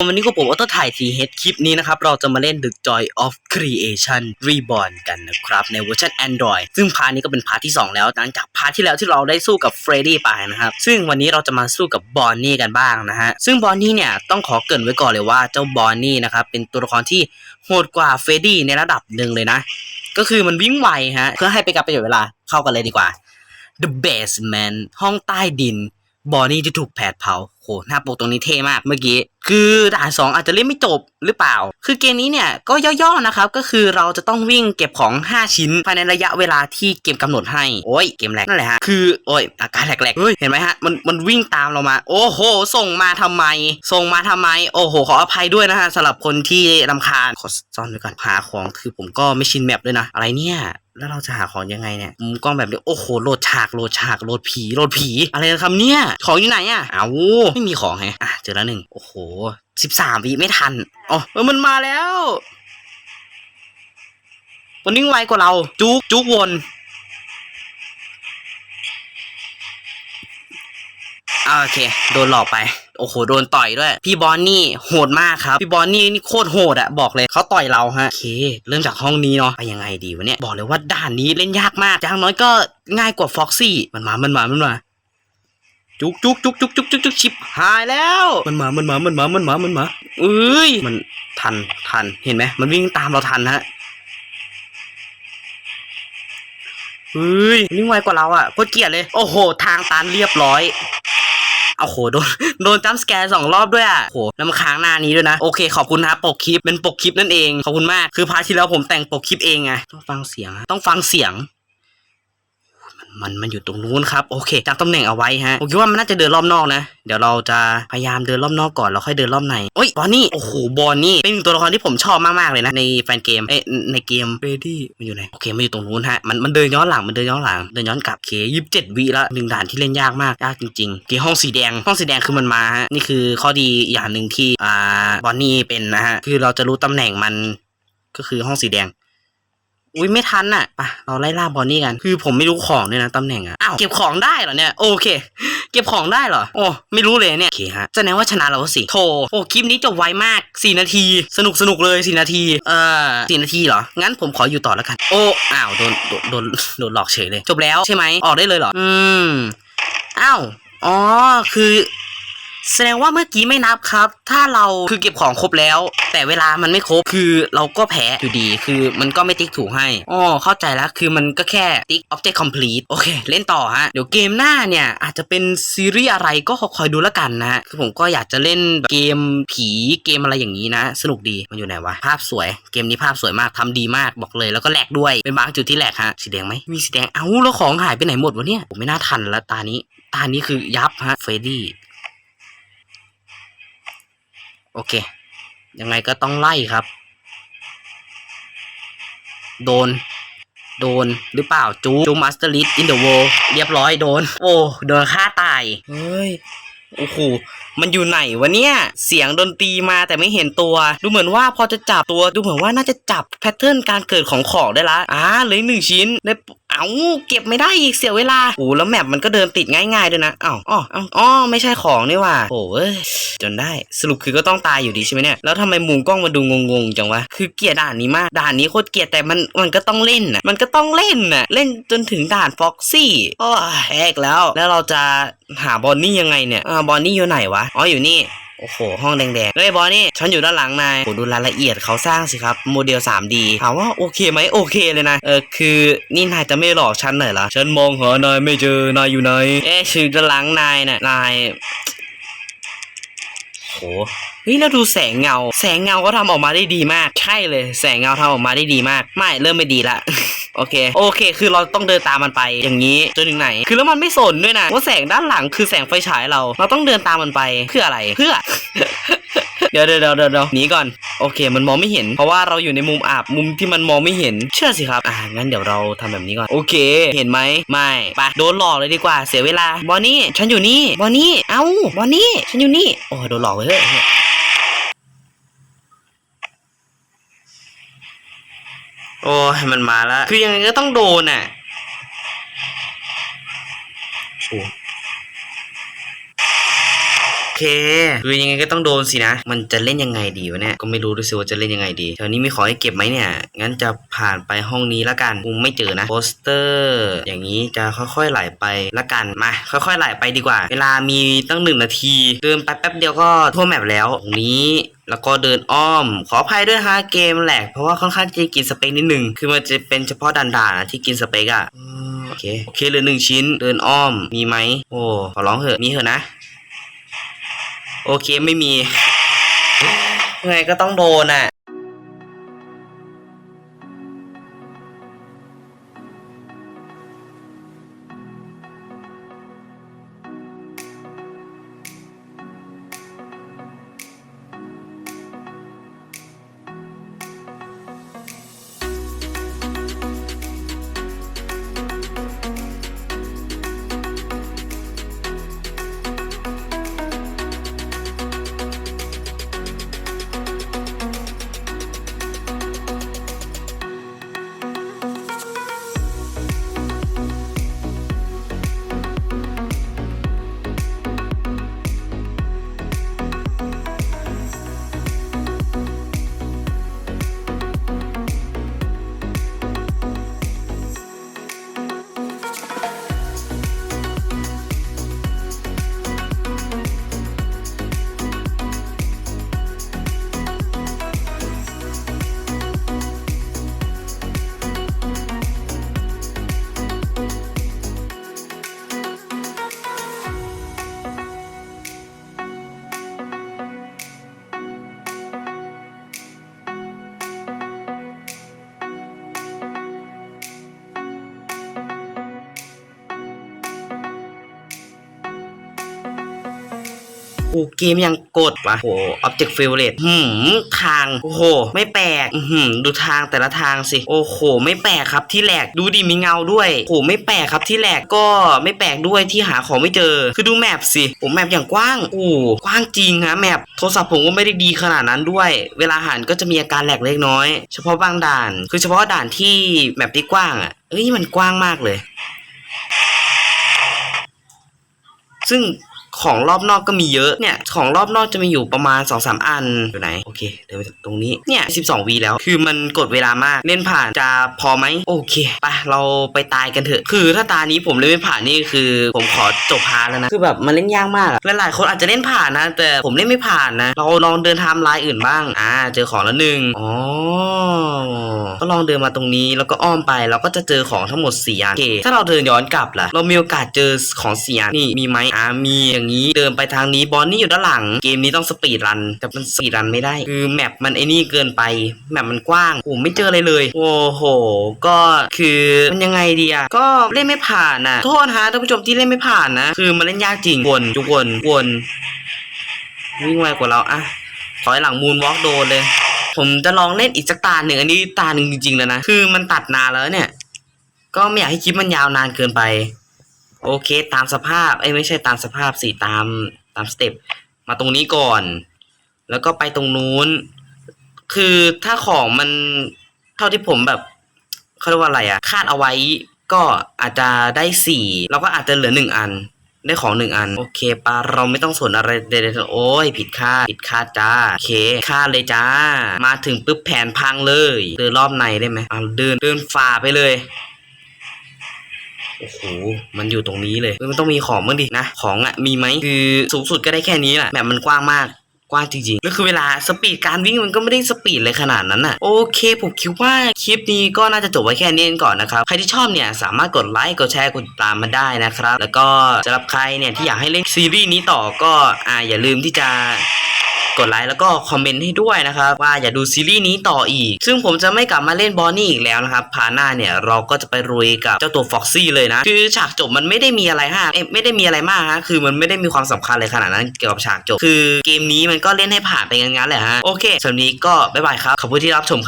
วันนี้ก็ผมออโต้ถ่ายทีเฮดคลิปนี้นะครับ เราจะมาเล่น The Joy of Creation Reborn กันนะครับ ในเวอร์ชัน Android ซึ่งพาร์ทนี้ก็เป็นพาร์ทที่ 2 แล้ว หลังจากพาร์ทที่แล้วที่เราได้สู้กับเฟรดดี้ไปนะครับ ซึ่งวันนี้เราจะมาสู้กับบอนนี่กันบ้างนะฮะ ซึ่งบอนนี่เนี่ย ต้องขอเกริ่นไว้ก่อนเลยว่าเจ้าบอนนี่นะครับ เป็นตัวละครที่โหดกว่าเฟรดดี้ในระดับหนึ่งเลยนะ ก็คือมันวิ่งไวฮะเพื่อให้ไปกับประโยชน์เวลาเข้ากันเลยดีกว่า The Basement ห้องใต้ดินบอนนี่ที่ถูกแผดเผา หหน้าปกตรงนี้เท่มากเมื่อกี้ คือด่านสองอาจจะเล่นไม่จบหรือเปล่า คือเกมนี้เนี่ยก็ย่อๆนะครับ ก็คือเราจะต้องวิ่งเก็บของ 5 ชิ้นภายในระยะเวลาที่เกมกำหนดให้ โอ้ยเกมแหลกนั่นแหละฮะ คือโอ้ยอาการแหลกๆเฮ้ยเห็นไหมฮะ มันมันวิ่งตามเรามา โอ้โห ส่งมาทำไม ส่งมาทำไม โอ้โห ขออภัยด้วยนะฮะสำหรับคนที่รำคาญขอซ่อนไว้ก่อนหาของ คือผมก็ไม่ชินแมปด้วยนะ อะไรเนี่ย แล้วเราจะหาของยังไงเนี่ยมุมกล้องแบบนี้โอ้โหโหลดฉากโหลดฉากโหลดผีโหลดผี อะไรกันครับเนี่ย ของอยู่ไหนอะอ้าวไม่มีของแฮะอะเจอแล้วหนึ่งโอ้โหสิบสามวิไม่ทันอ๋อเออมันมาแล้วมันวิ่งไวกว่าเรา จุกจุกวน โอเค โดนหลอกไป โอ้โห โดนต่อยด้วย พี่บอนนี่โหดมากครับ พี่บอนนี่นี่โคตรโหดอะบอกเลยเขาต่อยเราฮะ โอเค เริ่มจากห้องนี้เนาะ ไปยังไงดีวะเนี่ย บอกเลยว่าด่านนี้เล่นยากมากอย่างน้อยก็ง่ายกว่าฟ็อกซี่ มันมา มันมา มันมา จุกจุกจุกจุกจุกจุกจุกชิบหายแล้ว มันมา มันมา มันมา มันมา มันมาเอ้ย มันทัน ทัน เห็นไหม มันวิ่งตามเราทันฮะเฮ้ยวิ่งไวกว่าเราอะโคตรเกลียดเลย โอ้โห ทางตันเรียบร้อย โอ้โหโดนโดนจัมป์สแกร์สองรอบด้วยอะโหแล้วมาค้างหน้านี้ด้วยนะ โอเคขอบคุณนะปกคลิปเป็นปกคลิปนั่นเองขอบคุณมากคือพาร์ทที่แล้วผมแต่งปกคลิปเองไงต้องฟังเสียง ต้องฟังเสียง มันมันอยู่ตรงนู้นครับโอเคจำตำแหน่งเอาไว้ฮะผมคิดว่ามันน่าจะเดินรอบนอกนะ เดี๋ยวเราจะพยายามเดินรอบนอกก่อนแล้วค่อยเดินรอบในโอ้ยบอนนี่โอ้โหบอนนี่เป็นหนึ่งตัวละครที่ผมชอบมากๆเลยนะในแฟนเกมเอ้ในเกมเบดี้มันอยู่ไหนโอเคมันอยู่ตรงนู้นฮะมันมันเดินย้อนหลังมันเดินย้อนหลังเดินย้อนกลับโอเคยี่สิบเจ็ดวิละหนึ่งด่านที่เล่นยากมากยากจริงๆเคห้องสีแดงห้องสีแดงคือมันมาฮะนี่คือข้อดีอย่างหนึ่งที่อ่าบอนนี่เป็นนะฮะคือเราจะรู้ตำแหน่งมันก็คือห้องสีแดง อุ้ยไม่ทันอะปะเราไล่ล่าบอนนี่กัน คือผมไม่รู้ของเนี่ยนะตำแหน่งอะอ้าวเก็บของได้เหรอเนี่ยโอเค เก็บของได้เหรอโอ้ไม่รู้เลยเนี่ยโอเคฮะแสดงว่าชนะเราสิโถโอ้คลิปนี้จบไวมาก 4 นาที สนุกสนุกเลย 4 นาที เอ่อ4นาทีเหรอ งั้นผมขออยู่ต่อแล้วกัน โอ้อ้าวโดนโดนโดนโดนหลอกเฉยเลย จบแล้วใช่ไหมออกได้เลยเหรอ อืมอ้าวอ๋อคือ แสดงว่าเมื่อกี้ไม่นับครับ ถ้าเราคือเก็บของครบแล้ว แต่เวลามันไม่ครบคือเราก็แพ้อยู่ดี คือมันก็ไม่ติ๊กถูกให้อ๋อเข้าใจแล้วคือมันก็แค่ติ๊ก object complete โอเค เล่นต่อฮะ เดี๋ยวเกมหน้าเนี่ย อาจจะเป็นซีรีส์อะไรก็คอยดูแล้วกันนะคือผมก็อยากจะเล่นเกมผีเกมอะไรอย่างนี้นะ สนุกดีมันอยู่ไหนวะ ภาพสวย เกมนี้ภาพสวยมากทำดีมากบอกเลยแล้วก็แหลกด้วยเป็นบางจุดที่แหลกฮะสีแดงไหมมีสีแดงเอ้าแล้วของหายไปไหนหมดวะเนี่ยผมไม่น่าทันแล้วตานี้ตานี้คือยับฮะเฟรดดี้ โอเค ยังไงก็ต้องไล่ครับ โดน โดนหรือเปล่าจูจูมาสเตอร์ลิสอินเดอะโวเรียบร้อยโดน โอ้ โดนฆ่าตาย เฮ้ย โอ้โห มันอยู่ไหนวะเนี่ย เสียงดนตรีมาแต่ไม่เห็นตัว ดูเหมือนว่าพอจะจับตัว ดูเหมือนว่าน่าจะจับแพทเทิร์นการเกิดของของได้ละ อ่าเหลยหนึ่งชิ้นได้ เอาเก็บไม่ได้อีกเสียเวลาโอ้แล้วแมปมันก็เดินติดง่ายๆด้วยนะอ้าวอ๋ออ้าวอ๋อไม่ใช่ของนี่ว่าโอ้เอ้ยจนได้สรุปคือก็ต้องตายอยู่ดีใช่ไหมเนี่ยแล้วทำไมมุมกล้องมันดูงงๆจังวะคือเกียดด่านนี้มากด่านนี้โคตรเกียดแต่มันมันก็ต้องเล่นนะมันก็ต้องเล่นนะเล่นจนถึงด่านฟ็อกซี่โอ้ยแอกแล้ว แล้วเราจะหาบอนนี่ยังไงเนี่ยอ่าบอนนี่อยู่ไหนวะอ๋ออยู่นี่ โอ้โห ห้องแดงๆเฮ้ยบอนี่ ฉันอยู่ด้านหลังนายโอ้ดูรายละเอียดเขาสร้างสิครับ โมเดล 3D ถามว่าโอเคไหมโอเคเลยนะ เออ คือนี่นายจะไม่หลอกฉันหน่อยเหรอ ฉันมองหานายไม่เจอนายอยู่ไหน เอ๊ะชื่อด้านหลังนายน่ะนายโหเฮ้ยแล้วดูแสงเงา แสงเงาก็ทำออกมาได้ดีมาก ใช่เลย แสงเงาทำออกมาได้ดีมาก ไม่เริ่มไม่ดีละ โอเค โอเค คือเราต้องเดินตามมันไปอย่างนี้จนถึงไหน คือแล้วมันไม่สนด้วยนะว่าแสงด้านหลังคือแสงไฟฉายเรา เราต้องเดินตามมันไปเพื่ออะไรเพื่อเดี๋ยวเดี๋ยวเดี๋ยวเดี๋ยวหนีก่อนโอเค มันมองไม่เห็น เพราะว่าเราอยู่ในมุมอับมุมที่มันมองไม่เห็น เชื่อสิครับ อ่างั้นเดี๋ยวเราทำแบบนี้ก่อน โอเค เห็นไหมไม่ไปโดนหลอกเลยดีกว่า เสียเวลา บอนนี่ ฉันอยู่นี่ บอนนี่ เอ้า บอนนี่ ฉันอยู่นี่ โอ้ยโดนหลอกเลยเฮ้ย โอ้ยมันมาแล้ว คือยังไงก็ต้องโดนอะ เคคือยังไงก็ต้องโดนสินะ มันจะเล่นยังไงดีวะเนี่ย ก็ไม่รู้ด้วยสิว่าจะเล่นยังไงดีแถวนี้มีของให้เก็บไหมเนี่ย งั้นจะผ่านไปห้องนี้ละกันคงไม่เจอนะ โปสเตอร์ อย่างนี้จะค่อยๆไหลไปละกัน มา ค่อยๆไหลไปดีกว่า เวลามีตั้งหนึ่งนาที เดินไปแป๊บเดียวก็ทั่วแมปแล้วตรงนี้แล้วก็เดินอ้อม ขออภัยด้วยฮะเกมแหลก เพราะว่าค่อนข้างจะกินสเปคนิดหนึ่ง คือมันจะเป็นเฉพาะด่านๆนะที่กินสเปคอะโอเค โอเคเหลือหนึ่งชิ้น เดินอ้อม มีไหม โอ้ ขอร้องเถอะ มีเถอะนะ โอเคไม่มียังไงก็ต้องโดนอะ โอ้เกมยังกดวะโอ้ object favorite หืมทาง โอ้โห ไม่แปลกอือหือดูทางแต่ละทางสิ โอ้โห ไม่แปลกครับที่แหลก ดูดิมีเงาด้วยโอ้โหไม่แปลกครับที่แหลกก็ไม่แปลกด้วยที่หาของไม่เจอ คือดูแมปสิผมแมปอย่างกว้าง โอ้กว้างจริงฮะแมปโทรศัพท์ผมก็ไม่ได้ดีขนาดนั้นด้วย เวลาหันก็จะมีอาการแหลกเล็กน้อย เฉพาะบางด่าน คือเฉพาะด่านที่แมปที่กว้างอะเอ้ยมันกว้างมากเลย ซึ่ง ของรอบนอกก็มีเยอะเนี่ยของรอบนอกจะมีอยู่ประมาณ2อสอันอยู่ไหนโอเคเดินไปตรงนี้เนี่ย12วีแล้ว คือมันกดเวลามากเล่นผ่านจะพอไหมโอเคไปเราไปตายกันเถอะ คือถ้าตานี้ผมเล่นไม่ผ่านนี่คือ ผมขอจบพาร์แล้วนะคือแบบมันเล่นยากมากอะหลายคนอาจจะเล่นผ่านนะ แต่ผมเล่นไม่ผ่านนะ เราลองเดินทม์ไลน์อื่นบ้างอ่าเจอของแล้วหนึ่งอ๋อก็ลองเดินมาตรงนี้แล้วก็อ้อมไปเราก็จะเจอของทั้งหมด4อันโอเคถ้าเราเดินย้อนกลับล่ะเรามีโอกาสเจอของ4อันนี่มีไหมอ่ามีอย่างนี้เดินไปทางนี้บอลนี่อยู่ด้านหลัง เกมนี้ต้องสปีดรัน แต่มันสปีดรันไม่ได้ คือแมปมันไอ้นี่เกินไป แมปมันกว้างโอ้ไม่เจออะไรเลย โอ้โห ก็คือมันยังไงดีอะก็เล่นไม่ผ่านอะโทษฮะท่านผู้ชมที่เล่นไม่ผ่านนะ คือมันเล่นยากจริงวนทุกวนวนวิ่งไวกว่าเราอะถอยหลังมูนวอล์กโดนเลย ผมจะลองเล่นอีกสักตาหนึ่งอันนี้ตาหนึ่งจริงๆแล้วนะ คือมันตัดนานแล้วเนี่ย ก็ไม่อยากให้คลิปมันยาวนานเกินไป โอเคตามสภาพเอ้ไม่ใช่ตามสภาพสิตามตามสเต็ปมาตรงนี้ก่อน แล้วก็ไปตรงนู้น คือถ้าของมันเท่าที่ผมแบบเขาเรียกว่าอะไรอะคาดเอาไว้ก็อาจจะได้สี่เราก็อาจจะเหลือหนึ่งอัน ได้ของหนึ่งอัน โอเคปะเราไม่ต้องสนอะไรใดๆโอ้ยผิดคาดผิดคาดจ้าโอเคคาดเลยจ้า มาถึงปุ๊บแผนพังเลยเดินรอบในได้ไหมอ่าเดินเดินฝ่าไปเลย โอ้โหมันอยู่ตรงนี้เลยมันต้องมีของบ้างดินะ ของอะมีไหมคือสูงสุดก็ได้แค่นี้แหละแบบมันกว้างมากกว้างจริงๆแล้วคือเวลาสปีดการวิ่งมันก็ไม่ได้สปีดเลยขนาดนั้นอะ โอเค ผมคิดว่าคลิปนี้ก็น่าจะจบไว้แค่นี้ก่อนนะครับ ใครที่ชอบเนี่ยสามารถกดไลค์ กดแชร์ กดติดตามมาได้นะครับ แล้วก็สำหรับใครเนี่ยที่อยากให้เล่นซีรีส์นี้ต่อก็อ่าอย่าลืมที่จะ กดไลค์แล้วก็คอมเมนต์ให้ด้วยนะครับ ว่าอย่าดูซีรีส์นี้ต่ออีก ซึ่งผมจะไม่กลับมาเล่นบอนนี่อีกแล้วนะครับพาหน้าเนี่ยเราก็จะไปรุยกับเจ้าตัวฟ็อกซี่เลยนะ คือฉากจบมันไม่ได้มีอะไรฮะเอ้ยไม่ได้มีอะไรมากฮะคือมันไม่ได้มีความสำคัญเลยขนาดนั้นเกี่ยวกับฉากจบ คือเกมนี้มันก็เล่นให้ผ่านไปงั้นๆแหละฮะโอเคสำหรับนี้ก็บ๊ายบายครับขอบคุณที่รับชมครับ